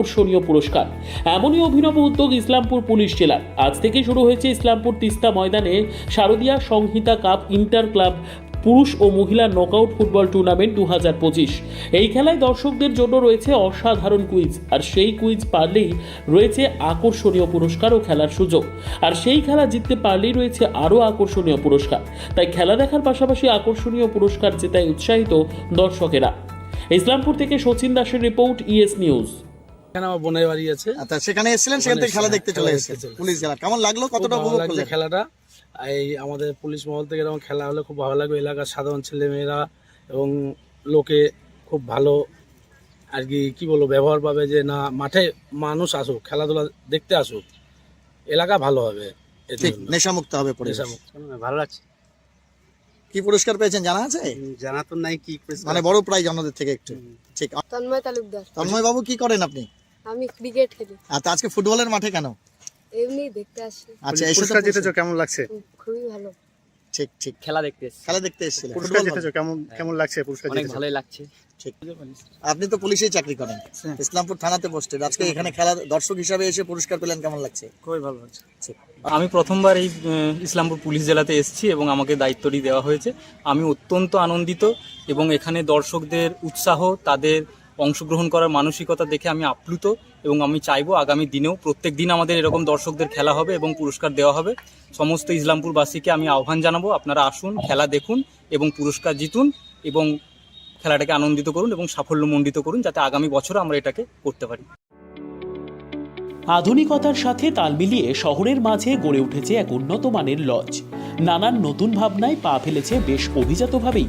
আকর্ষণীয় পুরস্কার। এমনই অভিনব উদ্যোগ ইসলামপুর পুলিশ জেলার। আজ থেকে শুরু হয়েছে ইসলামপুর তিস্তা ময়দানে Sharadiya Sanhita cup inter club পুরুষ ও মহিলা নকআউট ফুটবল টুর্নামেন্ট দু হাজার পঁচিশ। এই খেলায় দর্শকদের জন্য রয়েছে অসাধারণ কুইজ, আর সেই কুইজ পারলেই রয়েছে আকর্ষণীয় পুরস্কার ও খেলার সুযোগ। আর সেই খেলা জিততে পারলেই রয়েছে আরও আকর্ষণীয় পুরস্কার। তাই খেলা দেখার পাশাপাশি আকর্ষণীয় পুরস্কার জেতায় উৎসাহিত দর্শকেরা। ইসলামপুর থেকে সচিন দাসের রিপোর্ট ইএস নিউজ। এখানে আমার বোনের বাড়ি আছে। আচ্ছা সেখানে এসেছিলেন সেখান থেকে খেলা দেখতে চলে খেলা পুলিশ জেলা কেমন লাগল? কতটা ভালো উপভোগ করলেন? খেলাটা। এই আমাদের পুলিশ মহল থেকে এরকম খেলা হলে খুব ভালো লাগবে এলাকার সাধারণ ছেলেমেয়েরা এবং লোকে খুব ভালো আর কি কি বলব ব্যবহার পাবে যে না মাঠে মানুষ আসুক খেলাধুলা দেখতে আসুক এলাকা ভালো হবে ঠিক নেশামুক্ত হবে নেশামুক্ত। ভালো লাগছে। কি পুরস্কার পেয়েছেন জানা আছে? জানা তো নাই কি মানে বড় প্রাইজ আমাদের থেকে একটু। ঠিক তন্ময় তালুকদার। তন্ময় বাবু কি করেন আপনি? আমি ক্রিকেট খেলি। আচ্ছা আজকে ফুটবলের মাঠে কেন? এমনি দেখতে আসি। আচ্ছা এসে তো পুরস্কার জিতেছো কেমন লাগছে? খুবই ভালো। ঠিক ঠিক। খেলা দেখতে এসেছি। খেলা দেখতে এসেছিলেন পুরস্কার ফুটবল জিতেছো কেমন কেমন লাগছে পুরস্কার অনেক ভালোই লাগছে। ঠিক। আপনি তো পুলিশেই চাকরি করেন। ইসলামপুর থানাতে পোস্টেড। আজকে এখানে খেলা দর্শক হিসাবে এসে পুরস্কার পেলেন কেমন লাগছে? খুবই ভালো লাগছে। আমি প্রথমবার এই ইসলামপুর পুলিশ জেলাতে এসেছি এবং আমাকে দায়িত্বটি দেওয়া হয়েছে। আমি অত্যন্ত আনন্দিত এবং এখানে দর্শকদের উৎসাহ তাদের অংশগ্রহণ করার মানসিকতা দেখে আমি আপ্লুত এবং আমি চাইব আগামী দিনেও প্রত্যেক দিন আমাদের এরকম দর্শকদের খেলা হবে এবং পুরস্কার দেওয়া হবে। সমস্ত ইসলামপুরবাসীকে আমি আহ্বান জানাব, আপনারা আসুন, খেলা দেখুন এবং পুরস্কার জিতুন এবং খেলাটাকে আনন্দিত করুন এবং সাফল্যমণ্ডিত করুন যাতে আগামী বছর আমরা এটাকে করতে পারি। আধুনিকতার সাথে তাল মিলিয়ে শহরের মাঝে গড়ে উঠেছে এক উন্নত মানের লজ। নানান নতুন ভাবনায় পা ফেলেছে বেশ অভিজাতভাবেই।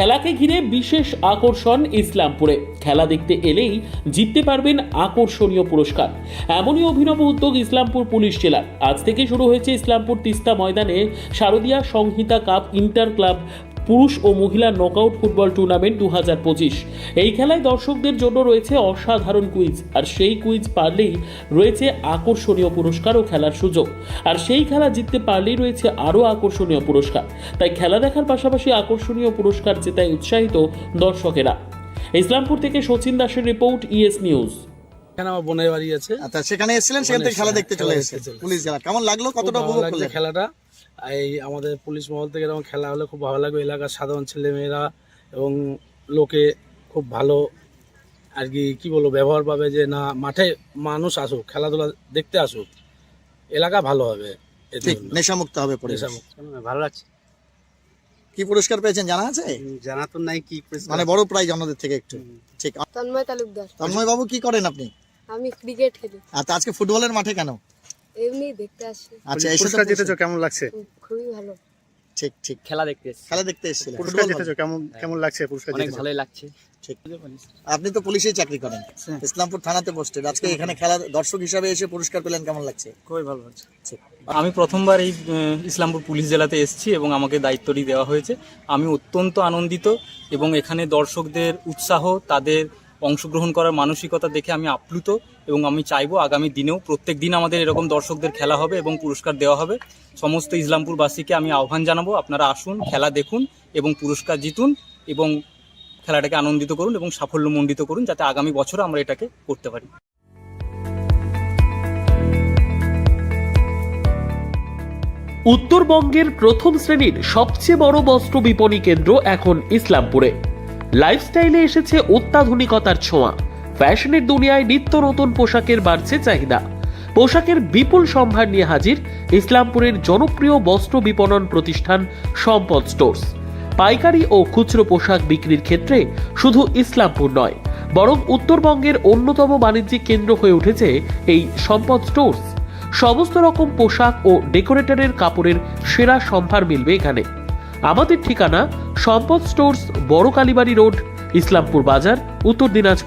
খেলাকে ঘিরে বিশেষ আকর্ষণ ইসলামপুরে। খেলা দেখতে এলেই জিততে পারবেন আকর্ষণীয় পুরস্কার। এমনই অভিনব উদ্যোগ ইসলামপুর পুলিশ জেলার। আজ থেকে শুরু হয়েছে ইসলামপুর তিস্তা ময়দানে Sharadiya Sanhita cup inter club পুরুষ ও মহিলা নকআউট ফুটবল টুর্নামেন্ট দু হাজার পঁচিশ। এই খেলায় দর্শকদের জন্য রয়েছে অসাধারণ কুইজ আর সেই কুইজ পারলেই রয়েছে আকর্ষণীয় পুরস্কার ও খেলার সুযোগ। আর সেই খেলা জিততে পারলেই রয়েছে আরও আকর্ষণীয় পুরস্কার। তাই খেলা দেখার পাশাপাশি আকর্ষণীয় পুরস্কার জেতায় উৎসাহিত দর্শকেরা। ইসলামপুর থেকে সচিন দাসের রিপোর্ট ইএস নিউজ। এখানে আমার বোনের বাড়ি আছে। আচ্ছা সেখানে এসেছিলেন সেখান থেকে খেলা দেখতে চলে দেখতে চলে পুলিশ জেলা কেমন লাগল? কতটা উপভোগ করলেন? খেলাটা। এই আমাদের পুলিশ মহল থেকে এরকম খেলা হলে খুব ভালো লাগবে এলাকার সাধারণ ছেলেমেয়েরা এবং লোকে খুব ভালো আর কি কি বলব ব্যবহার পাবে যে না মাঠে মানুষ আসুক খেলাধুলা দেখতে আসুক এলাকা ভালো হবে ঠিক নেশামুক্ত হবে নেশামুক্ত। ভালো লাগছে। কি পুরস্কার পেয়েছেন জানা আছে? জানা তো নাই কি মানে বড় প্রাইজ আমাদের থেকে একটু। ঠিক। তন্ময় তালুকদার। তন্ময় বাবু কি করেন আপনি? আমি ক্রিকেট খেলি। আচ্ছা আজকে ফুটবলের মাঠে কেন? এমনি দেখতে আসি। আচ্ছা এসে পুরস্কার জিতেছো কেমন লাগছে? খুবই ভালো। ঠিক ঠিক। খেলা দেখতে এসেছি। খেলা দেখতে এসেছিলেন পুরস্কার জিতেছো কেমন কেমন লাগছে পুরস্কার অনেক ভালোই লাগছে। ঠিক। আপনি তো পুলিশেই চাকরি করেন। ইসলামপুর থানাতে পোস্টেড আজকে এখানে খেলা দর্শক হিসাবে এসে পুরস্কার পেলেন কেমন লাগছে? খুবই ভালো লাগছে। আমি প্রথমবার এই ইসলামপুর পুলিশ জেলাতে এসেছি এবং আমাকে দায়িত্বটি দেওয়া হয়েছে। আমি অত্যন্ত আনন্দিত এবং এখানে দর্শকদের উৎসাহ তাদের অংশগ্রহণ করার মানসিকতা দেখে আমি আপ্লুত এবং আমি চাইব আগামী দিনেও প্রত্যেক দিন আমাদের এরকম দর্শকদের খেলা হবে এবং পুরস্কার দেওয়া হবে। সমস্ত ইসলামপুরবাসীকে আমি আহ্বান জানাব, আপনারা আসুন, খেলা দেখুন এবং পুরস্কার জিতুন এবং খেলাটাকে আনন্দিত করুন এবং সাফল্যমণ্ডিত করুন যাতে আগামী বছর আমরা এটাকে করতে পারি। উত্তরবঙ্গের প্রথম শ্রেণির সবচেয়ে বড় বস্ত্র বিপণী কেন্দ্র এখন ইসলামপুরে। লাইফস্টাইলে এসেছে অত্যাধুনিকতার ছোঁয়া। ফ্যাশনের দুনিয়ায় নিত্য নতুন পোশাকের বাড়ছে চাহিদা। পোশাকের বিপুল সম্ভার নিয়ে হাজির ইসলামপুরের জনপ্রিয় বস্ত্র বিপণন প্রতিষ্ঠান সম্পদ স্টোর্স। পাইকারি ও খুচরো পোশাক বিক্রির ক্ষেত্রে শুধু ইসলামপুর নয়, বরং উত্তরবঙ্গের অন্যতম বাণিজ্যিক কেন্দ্র হয়ে উঠেছে এই সম্পদ স্টোর্স। সমস্ত রকম পোশাক ও ডেকোরেটরের কাপড়ের সেরা সম্ভার মিলবে এখানে। আমাদের ঠিকানা সম্পদ স্টোর্স বড় কালীবাড়ি রোড ইসলামপুর বাজার উত্তর দিনাজপুর।